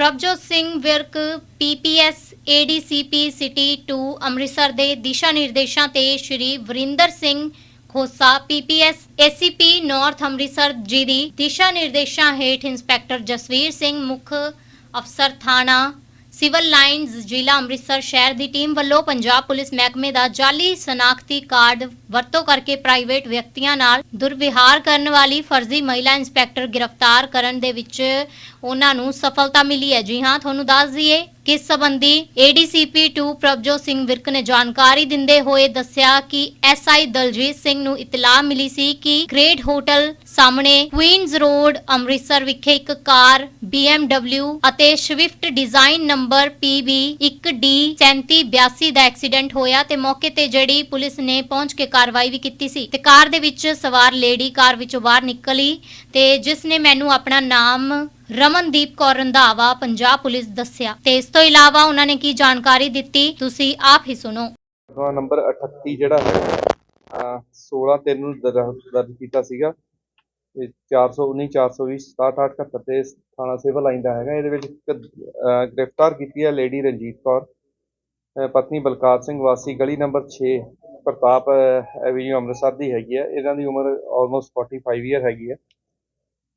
Prabhjot Singh Virk PPS ADCP city 2 Amritsar ਦੇ ਦਿਸ਼ਾ ਨਿਰਦੇਸ਼ਾਂ ਤੇ Shri Varinder Singh Khosa PPS ACP north Amritsar ji ਦੀ ਦਿਸ਼ਾ ਨਿਰਦੇਸ਼ਾਂ ਹੇਠ ਇੰਸਪੈਕਟਰ ਜਸਵੀਰ ਸਿੰਘ ਮੁੱਖ ਅਫਸਰ ਥਾਣਾ ਸਿਵਲ ਲਾਈਨਜ਼ ਜ਼ਿਲ੍ਹਾ ਅੰਮ੍ਰਿਤਸਰ ਸ਼ਹਿਰ ਦੀ ਟੀਮ ਵੱਲੋਂ ਪੰਜਾਬ ਪੁਲਿਸ ਮਹਿਕਮੇ ਦਾ ਜਾਲੀ ਸਨਾਖਤੀ ਕਾਰਡ ਵਰਤੋਂ ਕਰਕੇ ਪ੍ਰਾਈਵੇਟ ਵਿਅਕਤੀਆਂ ਨਾਲ ਦੁਰਵਿਹਾਰ ਕਰਨ ਵਾਲੀ ਫਰਜ਼ੀ ਮਹਿਲਾ ਇੰਸਪੈਕਟਰ ਗ੍ਰਿਫਤਾਰ ਕਰਨ ਦੇ ਵਿੱਚ ਉਹਨਾਂ ਨੂੰ ਸਫਲਤਾ ਮਿਲੀ ਹੈ। ਜੀ ਹਾਂ, ਤੁਹਾਨੂੰ ਦੱਸ ਦਈਏ ਕਿ ਇਸ ਸੰਬੰਧੀ ਏਡੀਸੀਪੀ 2 ਪ੍ਰਭਜੋਤ ਸਿੰਘ ਵਿਰਕ ਨੇ ਜਾਣਕਾਰੀ ਦਿੰਦੇ ਹੋਏ ਦੱਸਿਆ ਕਿ ਐਸਆਈ ਦਲਜੀਤ ਸਿੰਘ ਨੂੰ ਇਤਲਾਹ ਮਿਲੀ ਸੀ ਕਿ ਗ੍ਰੇਟ ਹੋਟਲ ਸਾਹਮਣੇ ਕੁਈਨਜ਼ ਰੋਡ ਅੰਮ੍ਰਿਤਸਰ ਵਿਖੇ ਇੱਕ ਕਾਰ BMW ਅਤੇ Swift Dzire number PB 1D 3782 ਦਾ ਐਕਸੀਡੈਂਟ ਹੋਇਆ ਤੇ ਮੌਕੇ ਤੇ ਜਿਹੜੀ ਪੁਲਿਸ ਨੇ ਪਹੁੰਚ ਕੇ ਕਾਰਵਾਈ ਵੀ ਕੀਤੀ ਸੀ। ਤੇ ਕਾਰ ਦੇ ਵਿੱਚ ਸਵਾਰ ਲੇਡੀ ਕਾਰ ਵਿੱਚੋਂ ਬਾਹਰ ਨਿਕਲੀ ਤੇ ਜਿਸ ਨੇ ਮੈਨੂੰ ਆਪਣਾ ਨਾਮ ਰਮਨਦੀਪ ਕੌਰ ਰੰਧਾਵਾ ਪੰਜਾਬ ਪੁਲਿਸ ਦੱਸਿਆ। ਤੇ ਇਸ ਤੋਂ ਇਲਾਵਾ ਉਹਨਾਂ ਨੇ ਕੀ ਜਾਣਕਾਰੀ ਦਿੱਤੀ ਤੁਸੀਂ ਆਪ ਹੀ ਸੁਣੋ। ਮੁਕੱਦਮਾ ਨੰਬਰ 38 ਜਿਹੜਾ ਹੈ 16 ਤਿੰਨ ਨੂੰ ਦਰ- ਦਰਜ ਕੀਤਾ ਸੀਗਾ। ਤੇ 419 420 6778 ਤੇ ਥਾਣਾ ਸਿਵਲ ਲਾਈਨ ਦਾ ਹੈਗਾ। ਇਹਦੇ ਵਿੱਚ ਇੱਕ, ਅਹ, ਗ੍ਰਿਫਤਾਰ ਕੀਤੀ ਹੈ ਲੇਡੀ ਰਣਜੀਤ ਕੌਰ। ਅਹ, ਪਤਨੀ ਬਲਕਾਰ ਸਿੰਘ ਵਾਸੀ ਗਲੀ ਨੰਬਰ 6 ਪ੍ਰਤਾਪ ਐਵੀਨਿਊ ਅੰਮ੍ਰਿਤਸਰ ਦੀ ਹੈਗੀ ਹੈ। ਇਹਨਾਂ ਦੀ ਉਮਰ ਆਲਮੋਸਟ 45 ਇਅਰ ਹੈਗੀ ਹੈ।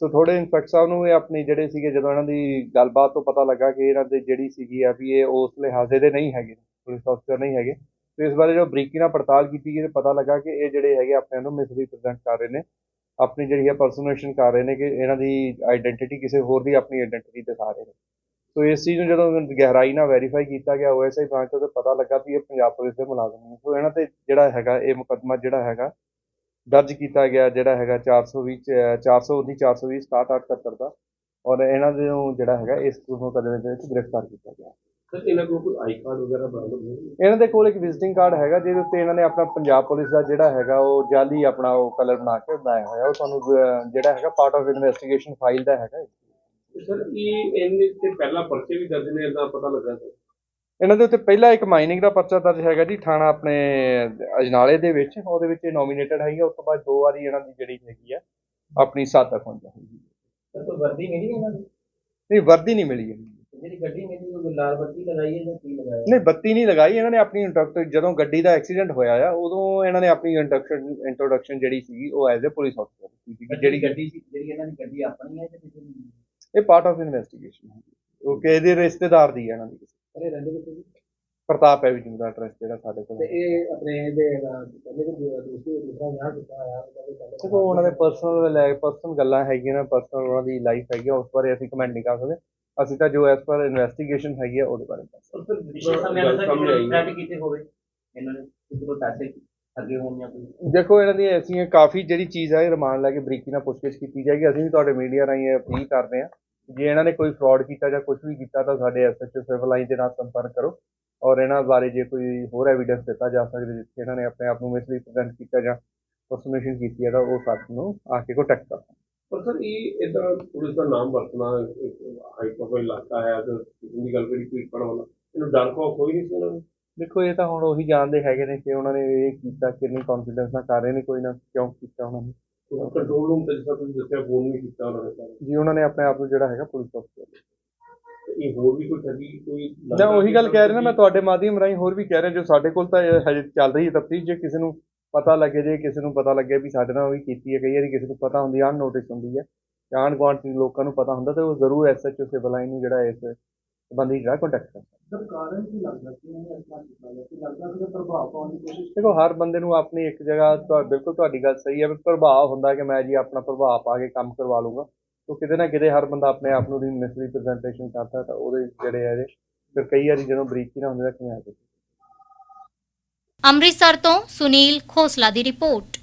ਸੋ ਥੋੜੇ ਇੰਸਪੈਕਟਰ ਸਾਹਿਬ ਨੂੰ ਇਹ ਆਪਣੀ ਜਿਹੜੇ ਸੀਗੇ ਜਦੋਂ ਇਹਨਾਂ ਦੀ ਗੱਲਬਾਤ ਤੋਂ ਪਤਾ ਲੱਗਾ ਕਿ ਇਹਨਾਂ ਦੇ ਜਿਹੜੀ ਸੀਗੀ ਆ ਵੀ ਇਹ ਉਸ ਲਿਹਾਜ਼ੇ ਦੇ ਨਹੀਂ ਹੈਗੇ ਪੁਲਿਸ ਅਫਸਰ ਨਹੀਂ ਹੈਗੇ, ਤੇ ਇਸ ਬਾਰੇ ਜੋ ਬਰੀਕੀ ਨਾਲ ਪੜਤਾਲ ਕੀਤੀ ਗਈ ਤੇ ਪਤਾ ਲੱਗਾ ਕਿ ਇਹ ਜਿਹੜੇ ਹੈਗੇ ਆਪਣੇ ਨੂੰ ਮਿਸਰੀਪ੍ਰੈਜ਼ੈਂਟ ਕਰ ਰਹੇ ਨੇ, ਆਪਣੀ ਜਿਹੜੀ ਹੈ ਪਰਸਨੇਸ਼ਨ ਕਰ ਰਹੇ ਨੇ ਕਿ ਇਹਨਾਂ ਦੀ ਆਇਡੈਂਟੀਟੀ ਕਿਸੇ ਹੋਰ ਦੀ ਆਪਣੀ ਆਇਡੈਂਟੀਟੀ ਦਿਖਾ ਰਹੇ ਨੇ। ਸੋ ਇਸ ਚੀਜ਼ ਨੂੰ ਜਦੋਂ ਗਹਿਰਾਈ ਨਾਲ ਵੈਰੀਫਾਈ ਕੀਤਾ ਗਿਆ ਓਐਸਆਈ ਬ੍ਰਾਂਚ ਤੋਂ ਤਾਂ ਪਤਾ ਲੱਗਾ ਵੀ ਇਹ ਪੰਜਾਬ ਪੁਲਿਸ ਦੇ ਮੁਲਾਜ਼ਮ ਨੇ। ਸੋ ਇਹਨਾਂ ਤੇ ਜਿਹੜਾ ਹੈਗਾ, ਇਹ ਮੁਕੱਦਮਾ ਜਿਹੜਾ ਹੈਗਾ ਦਰਜ ਕੀਤਾ ਗਿਆ ਜਿਹੜਾ ਹੈਗਾ 420 ਚ- 419 420 6778 ਦਾ। ਔਰ ਇਹਨਾਂ ਦੇ ਨੂੰ ਜਿਹੜਾ ਹੈਗਾ ਇਸ ਮੁਕੱਦਮੇ ਦੇ ਵਿੱਚ ਗ੍ਰਿਫਤਾਰ ਕੀਤਾ ਗਿਆ। ਸਰ ਇਹਨਾਂ ਕੋਲ ਕੋਈ ਆਈ ਕਾਰਡ ਵਗੈਰਾ ਬਰਾਮਦ ਹੋਏ ਇਹਨਾਂ ਦੇ ਕੋਲ ਇੱਕ ਵਿਜ਼ਿਟਿੰਗ ਕਾਰਡ ਹੈਗਾ ਜਿਹਦੇ ਉੱਤੇ ਇਹਨਾਂ ਨੇ ਆਪਣਾ ਪੰਜਾਬ ਪੁਲਿਸ ਦਾ ਜਿਹੜਾ ਹੈਗਾ ਉਹ ਜਾਲੀ ਆਪਣਾ ਉਹ ਕਲਰ ਬਣਾ ਕੇ ਬਣਾਇਆ ਹੋਇਆ। ਉਹ ਤੁਹਾਨੂੰ ਜਿਹੜਾ ਹੈਗਾ ਪਾਰਟ ਆਫ ਇਨਵੈਸਟੀਗੇਸ਼ਨ ਫਾਈਲ ਦਾ ਹੈਗਾ ਸਰ ਇਹ ਇਹਨੇ ਤੇ ਪਹਿਲਾਂ ਪਰਚੇ ਵੀ ਦਰਜ ਨੇ ਇਹਦਾ ਪਤਾ ਲੱਗਾ ਸਰ? ਇਹਨਾਂ ਦੇ ਉੱਤੇ ਪਹਿਲਾ ਇੱਕ ਮਾਈਨਿੰਗ ਦਾ ਪਰਚਾ ਦਰਜ ਹੈਗਾ ਜੀ ਥਾਣਾ ਆਪਣੇ ਅਜਨਾਲੇ ਦੇ ਵਿੱਚ ਉਹਦੇ ਵਿੱਚ ਨੋਮੀਨੇਟਡ ਹੈਗੀ ਉਸ ਤੋਂ ਬਾਅਦ ਦੋ ਵਾਰੀ ਇਹਨਾਂ ਦੀ ਜਿਹੜੀ ਹੈਗੀ ਆ ਆਪਣੀ ਸਾਥਕ ਹੋਈ ਹੈਗੀ ਸਰ ਕੋਈ ਵਰਦੀ ਮਿਲੀ ਇਹਨਾਂ ਨੂੰ ਨਹੀਂ ਵਰਦੀ ਨਹੀਂ ਮਿਲੀ। ਜਿਹੜੀ ਗੱਡੀ ਮਿਲੀ ਉਹ ਲਾਲ ਬੱਤੀ ਲਗਾਈ ਹੈ ਜਾਂ ਕੀ ਲਗਾਇਆ? ਨਹੀਂ ਬੱਤੀ ਨਹੀਂ ਲਗਾਈ ਇਹਨਾਂ ਨੇ ਆਪਣੀ ਇੰਟਰੋਡਕਸ਼ਨ ਜਦੋਂ ਗੱਡੀ ਦਾ ਐਕਸੀਡੈਂਟ ਹੋਇਆ ਆ ਉਦੋਂ ਇਹਨਾਂ ਨੇ ਆਪਣੀ ਇੰਟਰੋਡਕਸ਼ਨ ਇੰਟਰੋਡਕਸ਼ਨ ਜਿਹੜੀ ਸੀਗੀ ਉਹ ਐਜ਼ ਅ ਪੁਲਿਸ ਅਫਸਰ ਕੀਤੀ ਜਿਹੜੀ ਗੱਡੀ ਸੀ ਜਿਹੜੀ ਇਹਨਾਂ ਦੀ ਗੱਡੀ ਆਪਣੀ ਹੈ ਜਾਂ ਕਿਸੇ ਦੀ? ਇਹ ਪਾਰਟ ਆਫ ਇਨਵੈਸਟੀਗੇਸ਼ਨ ਹੈ ਉਹ ਕਿ ਇਹਦੇ ਰਿਸ਼ਤੇਦਾਰ ਦੀ ਹੈ ਇਹਨਾਂ ਦੀ। ਸਰ ਇਹ ਰਹਿੰਦੇ ਕਿੱਥੇ ਸੀ ਪ੍ਰਤਾਪ ਹੈ ਵੀ ਦਾ ਐਡਰੈਸ ਜਿਹੜਾ ਸਾਡੇ ਕੋਲ ਤੇ। ਇਹ ਆਪਣੇ ਇਹਦੇ ਪਹਿਲੇ ਵੀ ਦੂਸਰੀ ਦੂਸਰਾ ਵਿਆਹ ਕੀਤਾ ਹੋਇਆ ਉਹਦਾ ਵੀ ਪਹਿਲੇ ਦੇਖੋ ਉਹਨਾਂ ਦੇ ਪਰਸਨਲ ਲੈ ਪਰਸਨਲ ਗੱਲਾਂ ਹੈਗੀਆਂ ਨੇ ਪਰਸਨਲ ਉਹਨਾਂ ਦੀ ਲਾਈਫ ਹੈਗੀ ਆ ਉਸ ਬਾਰੇ ਅਸੀਂ ਕਮੈਂਟ ਨਹੀਂ ਕਰ ਸਕਦੇ। ਅਸੀਂ ਤਾਂ ਜੋ ਐਸ ਪਰ ਇਨਵੈਸਟੀਗੇਸ਼ਨ ਹੈਗੀ ਆ ਉਹਦੇ ਬਾਰੇ ਦੱਸ ਸਕਦੇ ਸਰ ਪਿਛਲੇ ਸਮੇਂ ਆਈ ਕਿਸੇ ਥ੍ਰੈਟ ਕੀਤੇ ਹੋਵੇ ਇਹਨਾਂ ਨੇ ਕਿਸੇ ਕੋਲ ਪੈਸੇ ਅੱਗੇ ਹੋਣ ਜਾਂ ਕੋਈ। ਹਾਂ। ਦੇਖੋ ਇਹਨਾਂ ਦੀ ਅਸੀਂ ਕਾਫੀ ਜਿਹੜੀ ਚੀਜ਼ ਹੈ ਇਹ ਰਿਮਾਂਡ ਲੈ ਕੇ ਬਰੀਕੀ ਨਾਲ ਪੁੱਛਗਿੱਛ ਕੀਤੀ ਜਾਏਗੀ। ਅਸੀਂ ਵੀ ਤੁਹਾਡੇ ਮੀਡੀਆ ਰਾਹੀਂ ਅਪੀਲ ਕਰਦੇ ਹਾਂ। ਜੇ ਇਹਨਾਂ ਨੇ ਕੋਈ ਫਰਾਡ ਕੀਤਾ ਜਾਂ ਕੁਝ ਵੀ ਕੀਤਾ ਤਾਂ ਸਾਡੇ ਐਸਐਚਓ ਸਿਵਲ ਲਾਈਨ ਦੇ ਨਾਲ ਸੰਪਰਕ ਕਰੋ ਔਰ ਇਹਨਾਂ ਬਾਰੇ ਜੇ ਕੋਈ ਹੋਰ ਐਵੀਡੈਂਸ ਦਿੱਤਾ ਜਾ ਸਕਦਾ ਜਿੱਥੇ ਇਹਨਾਂ ਨੇ ਆਪਣੇ ਆਪ ਨੂੰ ਮਿਸਰੀਪ੍ਰੈਜ਼ੈਂਟ ਕੀਤਾ ਜਾਂ ਪਰਸਨੇਸ਼ਨ ਕੀਤੀ ਹੈ ਤਾਂ ਉਹ ਸਾਡੇ ਨੂੰ ਆ ਕੇ ਕੰਟੈਕਟ ਕਰੋ ਪਰ ਸਰ ਇਹ ਇਦਾਂ ਪੁਲਿਸ ਦਾ ਨਾਮ ਵਰਤਣਾ ਇੱਕ ਹਾਈ ਪ੍ਰੋਫਾਈਲ ਇਲਾਕਾ ਹੈ ਅਗਰ ਕਿਸੇ ਦੀ ਗੱਲ ਕਰੀ ਕੋਈ ਪੜ ਵਾਲਾ ਇਹਨੂੰ ਡਰ ਖੌਫ ਕੋਈ ਨਹੀਂ ਸੀ ਇਹਨਾਂ ਨੂੰ? ਦੇਖੋ ਇਹ ਤਾਂ ਹੁਣ ਉਹੀ ਜਾਣਦੇ ਹੈਗੇ ਨੇ ਕਿ ਉਹਨਾਂ ਨੇ ਇਹ ਕੀਤਾ ਕਿੰਨੀ ਕੌਨਫੀਡੈਂਸ ਨਾਲ ਕਰ ਰਹੇ ਨੇ ਕੋਈ ਨਾ ਕਿਉਂ ਕੀਤਾ ਉਹਨਾਂ ਨੇ। ਕੰਟਰੋਲ ਰੂਮ ਤੇ ਜਿਸ ਤਰ੍ਹਾਂ ਤੁਸੀਂ ਦੱਸਿਆ ਫੋਨ ਵੀ ਕੀਤਾ ਉਹਨਾਂ ਨੇ ਸਾਰੇ। ਜੀ ਉਹਨਾਂ ਨੇ ਆਪਣੇ ਆਪ ਨੂੰ ਜਿਹੜਾ ਹੈਗਾ ਪੁਲਿਸ ਅਫਸਰ ਤੇ ਇਹ ਹੋਰ ਵੀ ਕੋਈ ਠੱਗੀ ਕੋਈ ਮੈਂ ਉਹੀ ਗੱਲ ਕਹਿ ਰਿਹਾ ਨਾ ਮੈਂ ਤੁਹਾਡੇ ਮਾਧਿਅਮ ਰਾਹੀਂ ਹੋਰ ਵੀ ਕਹਿ ਰਿਹਾ ਜੋ ਸਾਡੇ ਕੋਲ ਤਾਂ ਇਹ ਹਜੇ ਚੱਲ ਰਹੀ ਹੈ ਤਫਤੀਸ਼ ਜੇ ਕਿਸੇ ਨੂੰ ਪਤਾ ਲੱਗੇ ਜੇ ਕਿਸੇ ਨੂੰ ਪਤਾ ਲੱਗੇ ਵੀ ਸਾਡੇ ਨਾਲ ਵੀ ਕੀਤੀ ਹੈ ਕਈ ਵਾਰੀ ਕਿਸੇ ਨੂੰ ਪਤਾ ਹੁੰਦੀ ਆ ਨੋਟਿਸ ਹੁੰਦੀ ਹੈ। ਜਾਂ ਆਂਢ ਗੁਆਂਢ ਦੇ ਲੋਕਾਂ ਨੂੰ ਪਤਾ ਹੁੰਦਾ ਤੇ ਉਹ ਜ਼ਰੂਰ ਐਸਐਚਓ ਸਿਵਲ ਲਾਈਨ ਨੂੰ ਜਿਹੜਾ ਇਸ ਸੰਬੰਧੀ ਜਿਹੜਾ ਕੰਟੈਕਟ ਕਰਦਾ ਸਰ ਕਾਰਨ ਕੀ ਲੱਗਦਾ ਕਿ ਇਹਨਾਂ ਨੇ ਇਤਨਾ ਕੀਤਾ ਹੈ ਕਿ ਲੱਗਦਾ ਕਿ ਪ੍ਰਭਾਵ ਪਾਉਣ ਦੀ ਕੋਸ਼ਿਸ਼ ਦੇਖੋ ਹਰ ਬੰਦੇ ਨੂੰ ਆਪਣੀ ਇੱਕ ਜਗ੍ਹਾ ਤੁਹਾ- ਬਿਲਕੁਲ ਤੁਹਾਡੀ ਗੱਲ ਸਹੀ ਹੈ ਵੀ ਪ੍ਰਭਾਵ ਹੁੰਦਾ ਕਿ ਮੈਂ ਜੀ ਆਪਣਾ ਪ੍ਰਭਾਵ ਪਾ ਕੇ ਕੰਮ ਕਰਵਾ ਲੂੰਗਾ ਤੋ ਕਿਤੇ ਨਾ ਕਿਤੇ ਹਰ ਬੰਦਾ ਆਪਣੇ ਆਪ ਨੂੰ ਦੀ ਮਿਸਰੀਪ੍ਰੈਜ਼ੈਂਟੇਸ਼ਨ ਕਰਦਾ ਤਾਂ ਉਹਦੇ ਜਿਹੜੇ ਹੈ ਫਿਰ ਕਈ ਵਾਰੀ ਜਦੋਂ ਬਰੀਕੀ ਨਾਲ ਹੁੰਦੇ ਤਾਂ ਕਿਵੇਂ ਆ ਅੰਮ੍ਰਿਤਸਰ ਤੋਂ ਸੁਨੀਲ ਖੋਸਲਾ ਦੀ ਰਿਪੋਰਟ।